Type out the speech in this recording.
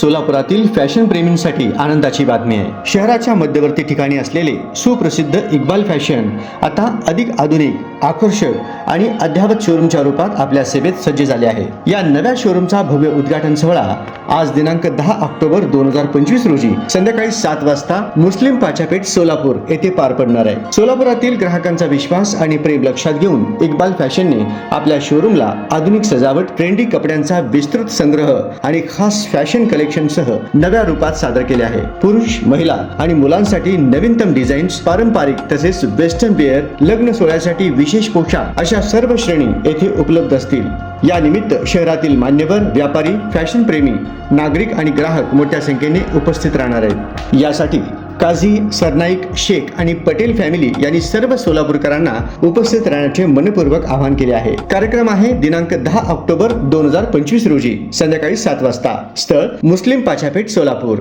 सोलापुरातील fashion प्रेमींसाठी आनंदाची बातमी आहे. शहराच्या मध्यवर्ती ठिकाणी असलेले सुप्रसिद्ध इक्बाल फॅशन आता अधिक आधुनिक आकर्षक आणि अध्यावत शोरूमच्या रूपात आपल्या सेवेत सज्ज झाले आहे. या नव्या शोरूमचा भव्य उद्घाटन सोहळा आज दिनांक दहा ऑक्टोबर दोन हजार पंचवीस रोजी संध्याकाळी सात वाजता मुस्लिम पाचापेठ सोलापूर येथे पार पडणार आहे. सोलापुरातील ग्राहकांचा विश्वास आणि प्रेम लक्षात घेऊन इक्बाल फॅशनने आपल्या शोरूमला आधुनिक सजावट ट्रेंडी कपड्यांचा विस्तृत संग्रह आणि खास फॅशन कलेक्शन सह नव्या रूपात सादर केले आहे. पुरुष महिला आणि मुलांसाठी नवीनतम डिझाईन्स पारंपरिक तसेच वेस्टर्न वेअर लग्न सोहळ्यासाठी विशेष पोशाख अशा सर्व श्रेणी येथे उपलब्ध असतील. या निमित्त शहरातील मान्यवर व्यापारी फॅशन प्रेमी नागरिक आणि ग्राहक मोठ्या संख्येने उपस्थित राहणार आहेत. यासाठी काझी सरनाईक शेख आणि पटेल फॅमिली यांनी सर्व सोलापूरकरांना उपस्थित राहण्याचे मनपूर्वक आवाहन केले आहे. कार्यक्रम आहे दिनांक दहा ऑक्टोबर दोन हजार पंचवीस रोजी संध्याकाळी सात वाजता. स्थळ मुस्लिम पाछापेठ सोलापूर.